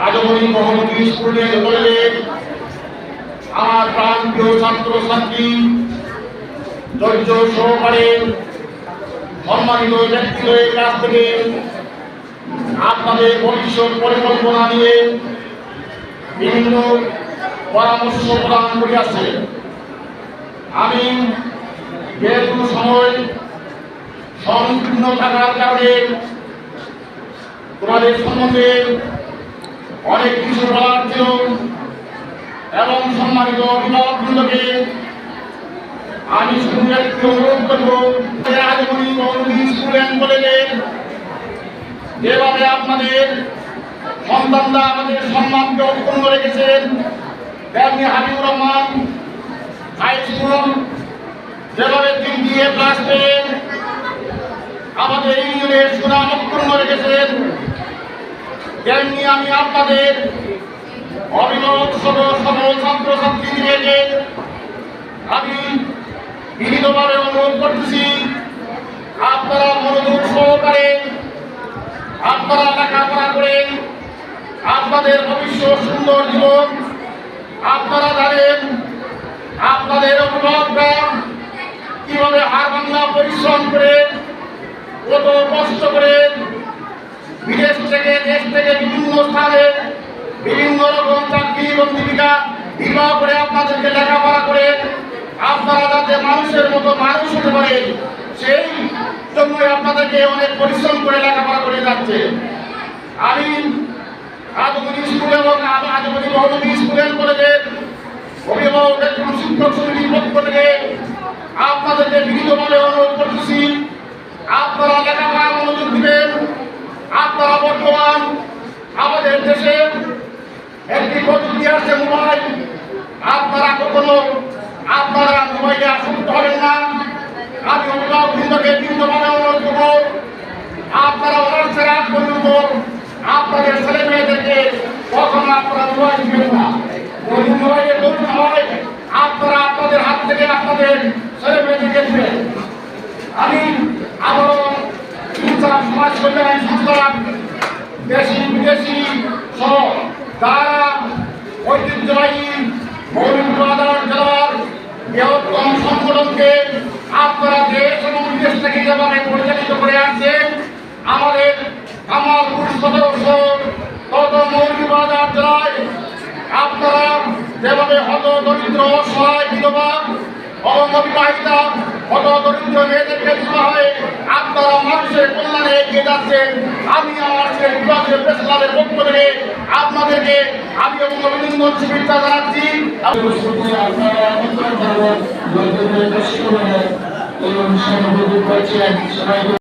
আজমনি মহমতি স্কুলের কলেজের আমার প্রাণ প্রিয় ছাত্র ছাত্রী ধৈর্য সহকারে সম্মানিত ব্যক্তিদের কাছ থেকে আপনাদের ভবিষ্যৎ পরিকল্পনা নিয়ে বিভিন্ন পরামর্শ প্রদান করিয়াছে আমি যেহেতু সময় সংকীর্ণ থাকার কারণে তোমাদের সম্বন্ধে অনেক কিছু বলার ছিল এবং সম্মানিত অভিভাবকবৃন্দকে আমি শুধু একটু অনুরোধ করব আজমনি মৌলভী স্কুল অ্যান্ড কলেজে যেভাবে আপনাদের সন্তানরা আমাদের সম্মানকে অক্ষুণ্ণ রেখেছেন, তেমনি হাবিবুর রহমান হাই স্কুল, যেভাবে তিন দিয়ে ক্লাস পেয়ে আমাদের ইউনিয়নের সুনাম অক্ষুণ্ণ রেখেছেন তেমনি আমি আপনাদের অভিভাবক সহ সকল ছাত্রছাত্রীদেরকে আমি বিভিন্নভাবে অনুরোধ করতেছি, আপনারা মনোযোগ সহকারে আপনারা লেখাপড়া করে আপনাদের ভবিষ্যৎ সুন্দর জীবন, আপনারা জানেন আপনাদের অভিভাবকরা কীভাবে হার বাংলা পরিশ্রম করে, কত কষ্ট করে বিদেশ থেকে দেশ থেকে বিভিন্ন স্থানে বিভিন্ন রকম চাকরি এবং জীবিকা করে আপনাদেরকে লেখাপড়া করে আপনারা যাতে মানুষের মতো মানুষ হতে পারে সেই জন্যই আপনাদেরকে অনেক পরিশ্রম করে লেখাপড়া করে যাচ্ছে। আমি আজমনি স্কুল এবং আজমনি মহমদি স্কুল অ্যান্ড কলেজের অভিভাবক শিক্ষক সমিতির পক্ষ থেকে আপনাদেরকে বিনীতভাবে অনুরোধ করতেছি আপনারা লেখাপড়া মনোযোগ দিবেন আপনারা বর্তমান আমাদের দেশে একটি প্রযুক্তি আসছে মোবাইল আপনারা কখনো আপনারা মোবাইলে আপনারা অনার্সের আগ আপনাদের ছেলে মেয়েদেরকে কখনো আপনারা মোবাইল দিবেন হয় আপনারা আপনাদের হাত থেকে আপনাদের ছেলে মেয়েদেরকে দিবেন। আমি আবারও সমাজ কল্যাণ সংস্থা দেশি, বিদেশি তারা ঐতিহ্যবাহী মৌলিক জেলার বৃহত্তম সংগঠনকে আপনারা দেশ এবং বিদেশ থেকে যেভাবে পরিচালিত করে আসছেন আমাদের আমার পুরুষ সদস্য তত মৌলিক বাজার জেলায় আপনারা যেভাবে হত দরিদ্র অসহায় বিধবা অবিবাহিতা হত দরিদ্র মেয়েদেরকে দেওয়া হয় আপনারা মানুষের কল্যাণে এগিয়ে যাচ্ছেন, আমি আমার বিভাগীয় পক্ষ থেকে আপনাদেরকে আমি এবং অভিনন্দন শুভেচ্ছা জানাচ্ছি। আপনারা আমন্ত্রণ করবেন লোকদের বেশি করে এই অনুষ্ঠানে উপভোগ করছেন সবাই